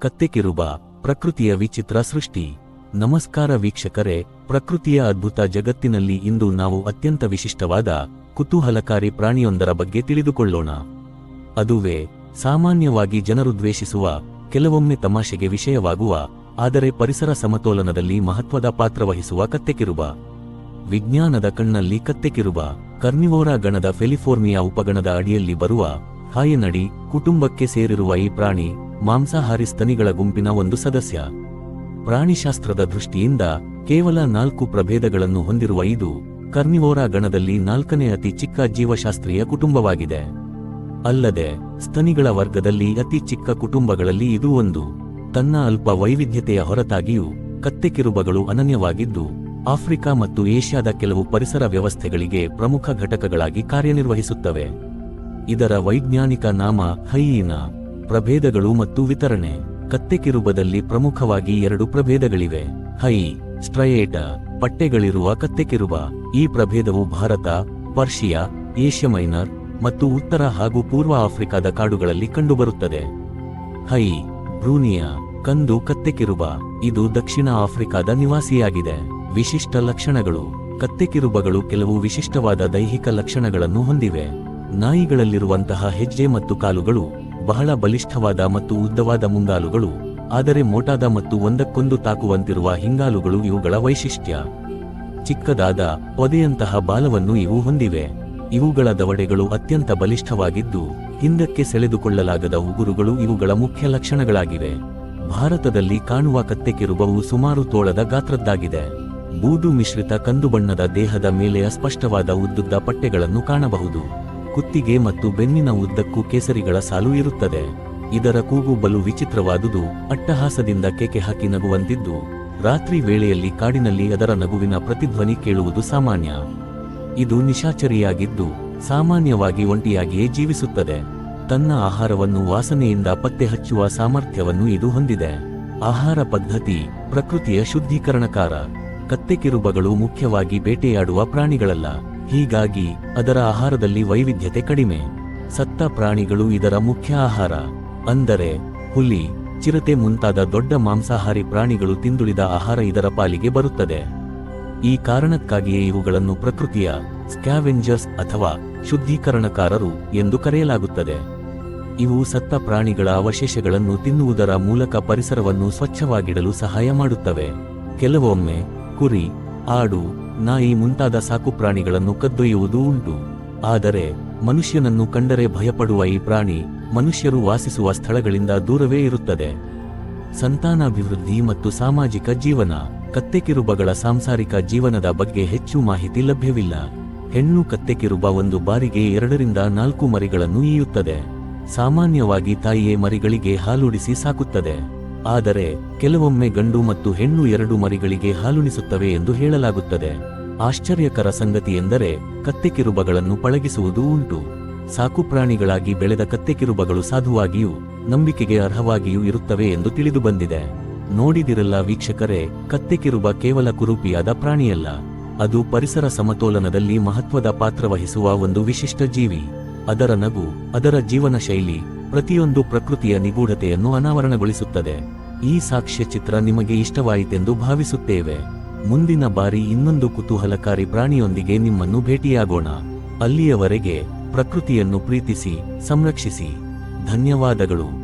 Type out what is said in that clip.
ಕತ್ತೆಕಿರುಬ ಪ್ರಕೃತಿಯ ವಿಚಿತ್ರ ಸೃಷ್ಟಿ. ನಮಸ್ಕಾರ ವೀಕ್ಷಕರೇ, ಪ್ರಕೃತಿಯ ಅದ್ಭುತ ಜಗತ್ತಿನಲ್ಲಿ ಇಂದು ನಾವು ಅತ್ಯಂತ ವಿಶಿಷ್ಟವಾದ ಕುತೂಹಲಕಾರಿ ಪ್ರಾಣಿಯೊಂದರ ಬಗ್ಗೆ ತಿಳಿದುಕೊಳ್ಳೋಣ. ಅದುವೇ, ಸಾಮಾನ್ಯವಾಗಿ ಜನರು ದ್ವೇಷಿಸುವ, ಕೆಲವೊಮ್ಮೆ ತಮಾಷೆಗೆ ವಿಷಯವಾಗುವ, ಆದರೆ ಪರಿಸರ ಸಮತೋಲನದಲ್ಲಿ ಮಹತ್ವದ ಪಾತ್ರವಹಿಸುವ ಕತ್ತೆಕಿರುಬ. ವಿಜ್ಞಾನದ ಕಣ್ಣಲ್ಲಿ ಕತ್ತೆಕಿರುಬ, ಕರ್ನಿವೋರಾ ಗಣದ ಫೆಲಿಫೋರ್ನಿಯಾ ಉಪಗಣದ ಅಡಿಯಲ್ಲಿ ಬರುವ ಹಾಯನಡಿ ಕುಟುಂಬಕ್ಕೆ ಸೇರಿರುವ ಈ ಪ್ರಾಣಿ ಮಾಂಸಾಹಾರಿ ಸ್ತನಿಗಳ ಗುಂಪಿನ ಒಂದು ಸದಸ್ಯ. ಪ್ರಾಣಿಶಾಸ್ತ್ರದ ದೃಷ್ಟಿಯಿಂದ ಕೇವಲ ನಾಲ್ಕು ಪ್ರಭೇದಗಳನ್ನು ಹೊಂದಿರುವ ಇದು ಕರ್ನಿವೋರಾ ಗಣದಲ್ಲಿ ನಾಲ್ಕನೇ ಅತಿ ಚಿಕ್ಕ ಜೀವಶಾಸ್ತ್ರೀಯ ಕುಟುಂಬವಾಗಿದೆ. ಅಲ್ಲದೆ, ಸ್ತನಿಗಳ ವರ್ಗದಲ್ಲಿ ಅತಿ ಚಿಕ್ಕ ಕುಟುಂಬಗಳಲ್ಲಿ ಇದು ಒಂದು. ತನ್ನ ಅಲ್ಪ ವೈವಿಧ್ಯತೆಯ ಹೊರತಾಗಿಯೂ ಕತ್ತೆ ಕಿರುಬಗಳು ಅನನ್ಯವಾಗಿದ್ದು, ಆಫ್ರಿಕಾ ಮತ್ತು ಏಷ್ಯಾದ ಕೆಲವು ಪರಿಸರ ವ್ಯವಸ್ಥೆಗಳಿಗೆ ಪ್ರಮುಖ ಘಟಕಗಳಾಗಿ ಕಾರ್ಯನಿರ್ವಹಿಸುತ್ತವೆ. ಇದರ ವೈಜ್ಞಾನಿಕ ನಾಮ ಹೈಯಿನ. ಪ್ರಭೇದಗಳು ಮತ್ತು ವಿತರಣೆ. ಕತ್ತೆಕಿರುಬದಲ್ಲಿ ಪ್ರಮುಖವಾಗಿ ಎರಡು ಪ್ರಭೇದಗಳಿವೆ. ಹೈ, ಸ್ಟ್ರಯೇಟ, ಪಟ್ಟೆಗಳಿರುವ ಕತ್ತೆಕಿರುಬ ಈ ಪ್ರಭೇದವು ಭಾರತ, ಪರ್ಷಿಯಾ, ಏಷ್ಯಾ ಮೈನರ್ ಮತ್ತು ಉತ್ತರ ಹಾಗೂ ಪೂರ್ವ ಆಫ್ರಿಕಾದ ಕಾಡುಗಳಲ್ಲಿ ಕಂಡುಬರುತ್ತದೆ. ಹೈ, ಬ್ರೂನಿಯಾ, ಕಂದು ಕತ್ತೆಕಿರುಬ ಇದು ದಕ್ಷಿಣ ಆಫ್ರಿಕಾದ ನಿವಾಸಿಯಾಗಿದೆ. ವಿಶಿಷ್ಟ ಲಕ್ಷಣಗಳು. ಕತ್ತೆಕಿರುಬಗಳು ಕೆಲವು ವಿಶಿಷ್ಟವಾದ ದೈಹಿಕ ಲಕ್ಷಣಗಳನ್ನು ಹೊಂದಿವೆ. ನಾಯಿಗಳಲ್ಲಿರುವಂತಹ ಹೆಜ್ಜೆ ಮತ್ತು ಕಾಲುಗಳು ಬಹಳ ಬಲಿಷ್ಠವಾದ ಮತ್ತು ಉದ್ದವಾದ ಮುಂಗಾಲುಗಳು, ಆದರೆ ಮೋಟಾದ ಮತ್ತು ಒಂದಕ್ಕೊಂದು ತಾಕುವಂತಿರುವ ಹಿಂಗಾಲುಗಳು ಇವುಗಳ ವೈಶಿಷ್ಟ್ಯ. ಚಿಕ್ಕದಾದ ಪೊದೆಯಂತಹ ಬಾಲವನ್ನು ಇವು ಹೊಂದಿವೆ. ಇವುಗಳ ದವಡೆಗಳು ಅತ್ಯಂತ ಬಲಿಷ್ಠವಾಗಿದ್ದು, ಹಿಂದಕ್ಕೆ ಸೆಳೆದುಕೊಳ್ಳಲಾಗದ ಉಗುರುಗಳು ಇವುಗಳ ಮುಖ್ಯ ಲಕ್ಷಣಗಳಾಗಿವೆ. ಭಾರತದಲ್ಲಿ ಕಾಣುವ ಕತ್ತೆಕಿರುಬವು ಸುಮಾರು ತೋಳದ ಗಾತ್ರದ್ದಾಗಿದೆ. ಬೂದು ಮಿಶ್ರಿತ ಕಂದು ಬಣ್ಣದ ದೇಹದ ಮೇಲೆ ಅಸ್ಪಷ್ಟವಾದ ಉದ್ದುದ್ದ ಪಟ್ಟೆಗಳನ್ನು ಕಾಣಬಹುದು. ಕುತ್ತಿಗೆ ಮತ್ತು ಬೆನ್ನಿನ ಉದ್ದಕ್ಕೂ ಕೇಸರಿಗಳ ಸಾಲು ಇರುತ್ತದೆ. ಇದರ ಕೂಗು ಬಲು ವಿಚಿತ್ರವಾದುದು, ಅಟ್ಟಹಾಸದಿಂದ ಕೇಕೆ ಹಾಕಿ ನಗುವಂತಿದ್ದು, ರಾತ್ರಿ ವೇಳೆಯಲ್ಲಿ ಕಾಡಿನಲ್ಲಿ ಅದರ ನಗುವಿನ ಪ್ರತಿಧ್ವನಿ ಕೇಳುವುದು ಸಾಮಾನ್ಯ. ಇದು ನಿಶಾಚರಿಯಾಗಿದ್ದು, ಸಾಮಾನ್ಯವಾಗಿ ಒಂಟಿಯಾಗಿಯೇ ಜೀವಿಸುತ್ತದೆ. ತನ್ನ ಆಹಾರವನ್ನು ವಾಸನೆಯಿಂದ ಪತ್ತೆ ಹಚ್ಚುವ ಸಾಮರ್ಥ್ಯವನ್ನು ಇದು ಹೊಂದಿದೆ. ಆಹಾರ ಪದ್ಧತಿ, ಪ್ರಕೃತಿಯ ಶುದ್ಧೀಕರಣಕಾರ. ಕತ್ತೆಕಿರುಬಗಳು ಮುಖ್ಯವಾಗಿ ಬೇಟೆಯಾಡುವ ಪ್ರಾಣಿಗಳಲ್ಲ. ಹೀಗಾಗಿ ಅದರ ಆಹಾರದಲ್ಲಿ ವೈವಿಧ್ಯತೆ ಕಡಿಮೆ. ಸತ್ತ ಪ್ರಾಣಿಗಳು ಇದರ ಮುಖ್ಯ ಆಹಾರ. ಅಂದರೆ, ಹುಲಿ, ಚಿರತೆ ಮುಂತಾದ ದೊಡ್ಡ ಮಾಂಸಾಹಾರಿ ಪ್ರಾಣಿಗಳು ತಿಂದುಳಿದ ಆಹಾರ ಇದರ ಪಾಲಿಗೆ ಬರುತ್ತದೆ. ಈ ಕಾರಣಕ್ಕಾಗಿಯೇ ಇವುಗಳನ್ನು ಪ್ರಕೃತಿಯ ಸ್ಕ್ಯಾವೆಂಜರ್ಸ್ ಅಥವಾ ಶುದ್ಧೀಕರಣಕಾರರು ಎಂದು ಕರೆಯಲಾಗುತ್ತದೆ. ಇವು ಸತ್ತ ಪ್ರಾಣಿಗಳ ಅವಶೇಷಗಳನ್ನು ತಿನ್ನುವುದರ ಮೂಲಕ ಪರಿಸರವನ್ನು ಸ್ವಚ್ಛವಾಗಿಡಲು ಸಹಾಯ ಮಾಡುತ್ತವೆ. ಕೆಲವೊಮ್ಮೆ, ಕುರಿ, ಆಡು ನಾಯಿ ಮುಂತಾದ ಸಾಕುಪ್ರಾಣಿಗಳನ್ನು ಕದ್ದೊಯ್ಯುವುದೂ ಉಂಟು. ಆದರೆ ಮನುಷ್ಯನನ್ನು ಕಂಡರೆ ಭಯಪಡುವ ಈ ಪ್ರಾಣಿ ಮನುಷ್ಯರು ವಾಸಿಸುವ ಸ್ಥಳಗಳಿಂದ ದೂರವೇ ಇರುತ್ತದೆ. ಸಂತಾನಾಭಿವೃದ್ಧಿ ಮತ್ತು ಸಾಮಾಜಿಕ ಜೀವನ, ಕತ್ತೆಕಿರುಬಗಳ ಸಾಂಸಾರಿಕ ಜೀವನದ ಬಗ್ಗೆ ಹೆಚ್ಚು ಮಾಹಿತಿ ಲಭ್ಯವಿಲ್ಲ. ಹೆಣ್ಣು ಕತ್ತೆಕಿರುಬ ಒಂದು ಬಾರಿಗೆ ಎರಡರಿಂದ ನಾಲ್ಕು ಮರಿಗಳನ್ನು ಈಯುತ್ತದೆ. ಸಾಮಾನ್ಯವಾಗಿ ತಾಯಿಯೇ ಮರಿಗಳಿಗೆ ಹಾಲುಡಿಸಿ ಸಾಕುತ್ತದೆ. ಆದರೆ ಕೆಲವೊಮ್ಮೆ ಗಂಡು ಮತ್ತು ಹೆಣ್ಣು ಎರಡು ಮರಿಗಳಿಗೆ ಹಾಲುಣಿಸುತ್ತವೆ ಎಂದು ಹೇಳಲಾಗುತ್ತದೆ. ಆಶ್ಚರ್ಯಕರ ಸಂಗತಿಯೆಂದರೆ ಕತ್ತೆಕಿರುಬಗಳನ್ನು ಪಳಗಿಸುವುದು ಉಂಟು. ಸಾಕುಪ್ರಾಣಿಗಳಾಗಿ ಬೆಳೆದ ಕತ್ತೆಕಿರುಬಗಳು ಸಾಧುವಾಗಿಯೂ ನಂಬಿಕೆಗೆ ಅರ್ಹವಾಗಿಯೂ ಇರುತ್ತವೆ ಎಂದು ತಿಳಿದುಬಂದಿದೆ ನೋಡಿದಿರಲ್ಲ ವೀಕ್ಷಕರೇ, ಕತ್ತೆಕಿರುಬ ಕೇವಲ ಕುರುಪಿಯಾದ ಪ್ರಾಣಿಯಲ್ಲ. ಅದು ಪರಿಸರ ಸಮತೋಲನದಲ್ಲಿ ಮಹತ್ವದ ಪಾತ್ರವಹಿಸುವ ಒಂದು ವಿಶಿಷ್ಟ ಜೀವಿ. ಅದರ ನಗು, ಅದರ ಜೀವನ ಶೈಲಿ ಪ್ರತಿಯೊಂದು ಪ್ರಕೃತಿಯ ನಿಗೂಢತೆಯನ್ನು ಅನಾವರಣಗೊಳಿಸುತ್ತದೆ. ಈ ಸಾಕ್ಷ್ಯ ಚಿತ್ರ ನಿಮಗೆ ಇಷ್ಟವಾಯಿತೆಂದು ಭಾವಿಸುತ್ತೇವೆ. ಮುಂದಿನ ಬಾರಿ ಇನ್ನೊಂದು ಕುತೂಹಲಕಾರಿ ಪ್ರಾಣಿಯೊಂದಿಗೆ ನಿಮ್ಮನ್ನು ಭೇಟಿಯಾಗೋಣ. ಅಲ್ಲಿಯವರೆಗೆ ಪ್ರಕೃತಿಯನ್ನು ಪ್ರೀತಿಸಿ, ಸಂರಕ್ಷಿಸಿ. ಧನ್ಯವಾದಗಳು.